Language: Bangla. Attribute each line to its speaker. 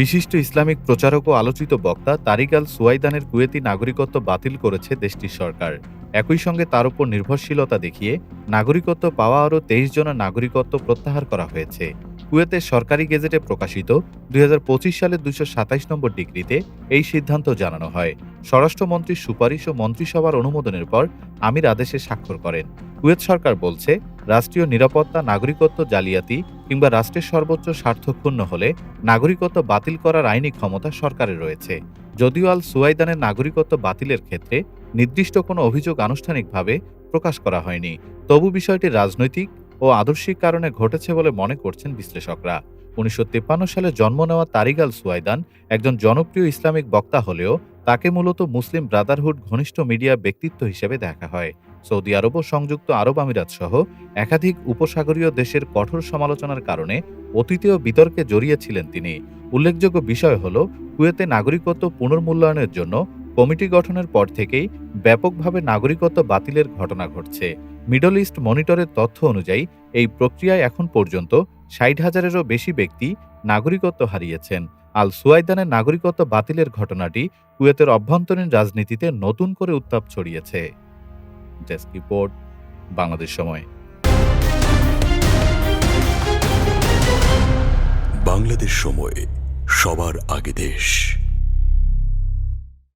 Speaker 1: বিশিষ্ট ইসলামিক প্রচারক ও আলোচিত বক্তা তারিক আল সুয়াইদানের কুয়েতি নাগরিকত্ব বাতিল করেছে দেশটির সরকার। একই সঙ্গে তার উপর নির্ভরশীলতা দেখিয়ে নাগরিকত্ব পাওয়া আরও তেইশ জনের নাগরিকত্ব প্রত্যাহার করা হয়েছে। কুয়েতের সরকারি গেজেটে প্রকাশিত দুই হাজার পঁচিশ সালের দুশো সাতাইশ নম্বর ডিগ্রিতে এই সিদ্ধান্ত জানানো হয়। স্বরাষ্ট্রমন্ত্রীর সুপারিশ ও মন্ত্রিসভার অনুমোদনের পর আমির আদেশে স্বাক্ষর করেন। কুয়েত সরকার বলছে রাষ্ট্রীয় নিরাপত্তা, নাগরিকত্ব জালিয়াতি কিংবা রাষ্ট্রের সর্বোচ্চ স্বার্থ ক্ষুণ্ণ হলে নাগরিকত্ব বাতিল করার আইনি ক্ষমতা সরকারের রয়েছে। যদিও আল সুয়াইদানের নাগরিকত্ব বাতিলের ক্ষেত্রে নির্দিষ্ট কোনো অভিযোগ আনুষ্ঠানিকভাবে প্রকাশ করা হয়নি। তবু বিষয়টি রাজনৈতিক ও আদর্শিক কারণে ঘটেছে বলে মনে করছেন বিশ্লেষকরা। উনিশশো সালে জন্ম নেওয়া তারিক আল সুয়াইদান একজন জনপ্রিয় ইসলামিক বক্তা হলেও তাকে মূলত মুসলিম ব্রাদারহুড ঘনিষ্ঠ মিডিয়া ব্যক্তিত্ব হিসেবে দেখা হয়। সৌদি আরব ও সংযুক্ত আরব আমিরাত সহ একাধিক উপসাগরীয় দেশের কঠোর সমালোচনার কারণে অতীতীয় বিতর্কে জড়িয়েছিলেন তিনি। উল্লেখযোগ্য বিষয় হল, কুয়েতে নাগরিকত্ব পুনর্মূল্যায়নের জন্য কমিটি গঠনের পর থেকেই ব্যাপকভাবে নাগরিকত্ব বাতিলের ঘটনা ঘটছে। মিডল ইস্ট মনিটরের তথ্য অনুযায়ী, এই প্রক্রিয়ায় এখন পর্যন্ত ষাট হাজারেরও বেশি ব্যক্তি নাগরিকত্ব হারিয়েছেন। আল সুয়াইদানের নাগরিকত্ব বাতিলের ঘটনাটি কুয়েতের অভ্যন্তরীণ রাজনীতিতে নতুন করে উত্তাপ ছড়িয়েছে। ডেস্ক রিপোর্ট বাংলাদেশ সময়।
Speaker 2: বাংলাদেশ সময় সবার আগে দেশ।